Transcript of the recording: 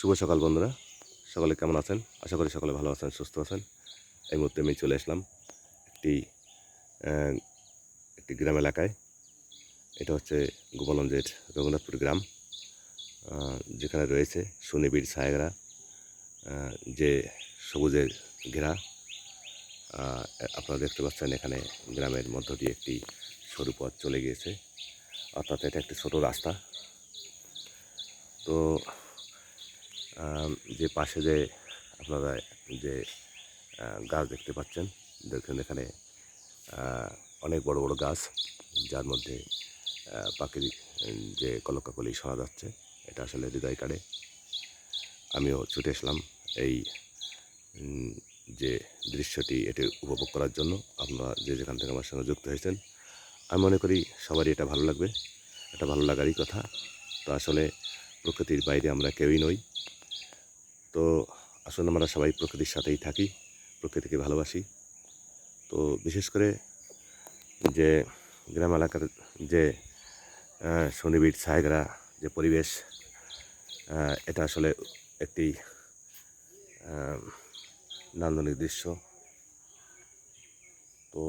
শুভ সকাল বন্ধুরা। সকলে কেমন আছেন? আশা করি সকলে ভালো আছেন সুস্থ আছেন। এই মুহূর্তে আমি চলে আসলাম একটি একটি গ্রাম এলাকায়। এটা হচ্ছে গোপালগঞ্জের রঘুনাথপুর গ্রাম যেখানে রয়েছে সুনিবিড় ছায়াগ্রা আহ, যে সবুজের ঘেরা। আপনারা দেখতে পাচ্ছেন এখানে গ্রামের মধ্য দিয়ে একটি সরু পথ চলে গিয়েছে। অর্থাৎ এটা একটি ছোট রাস্তা। তো যে পাশে যে আপনারা যে গাছ দেখতে পাচ্ছেন, দেখুন এখানে অনেক বড় বড় গাছ, যার মধ্যে পাখির যে কলকাকলি শোনা যাচ্ছে, এটা আসলে হৃদয় কাড়ে। আমিও ছুটে আসলাম এই যে দৃশ্যটি এটি উপভোগ করার জন্য। আপনারা যে যেখান থেকে আমার সঙ্গে যুক্ত হয়েছেন, আমি মনে করি সবারই এটা ভালো লাগবে, এটা ভালো লাগারই কথা। তো আসলে প্রকৃতির বাইরে আমরা কেউই নই। তো আসলে আমরা সবাই প্রকৃতির সাথেই থাকি, প্রকৃতিকে ভালোবাসি। তো বিশেষ করে যে গ্রাম এলাকার যে সুনিবিড় ছায়াগ্রা যে পরিবেশ এটা আসলে একটি নান্দনিক দৃশ্য। তো